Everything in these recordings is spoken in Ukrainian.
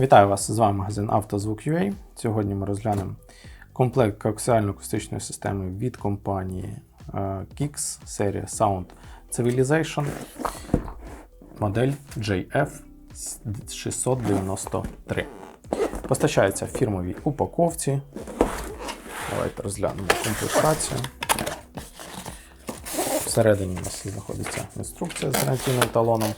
Вітаю вас! З вами магазин «Автозвук.UA». Сьогодні ми розглянемо комплект коаксіально-акустичної системи від компанії е, Kix, серія Sound Civilization, модель JF693. Постачається в фірмовій упаковці. Давайте розглянемо комплектацію. Всередині у нас знаходиться інструкція з гарантійним талоном.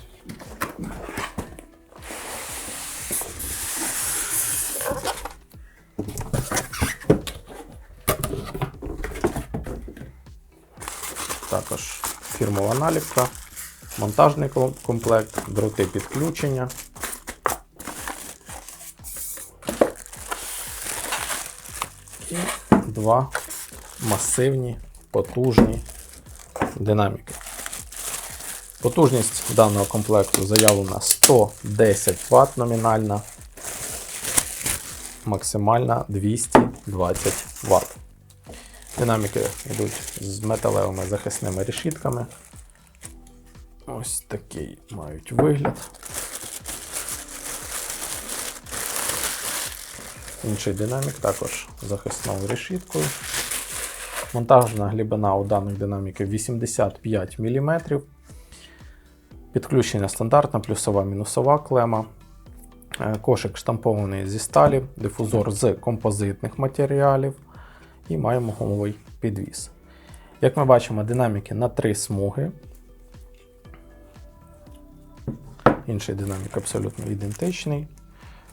Також фірмова наліпка, монтажний комплект, дроти підключення. І два масивні, потужні динаміки. Потужність даного комплекту заявлена 110 Вт номінальна, максимальна 220 Вт. Динаміки йдуть з металевими захисними решітками. Ось такий мають вигляд. Інший динамік також захисною решіткою. Монтажна глибина у даних динаміків 85 мм. Підключення стандартна, плюсова мінусова клема. Е, Кошик штампований зі сталі, дифузор з композитних матеріалів і маємо гумовий підвіс. Як ми бачимо, динаміки на три смуги. Інший динамік абсолютно ідентичний.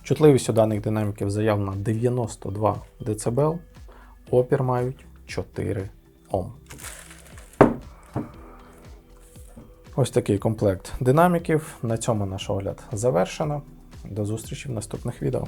Чутливість у даних динаміків заявлена 92 дБ, опір мають 4 Ом. Ось такий комплект динаміків. На цьому наш огляд завершено. До зустрічі в наступних відео.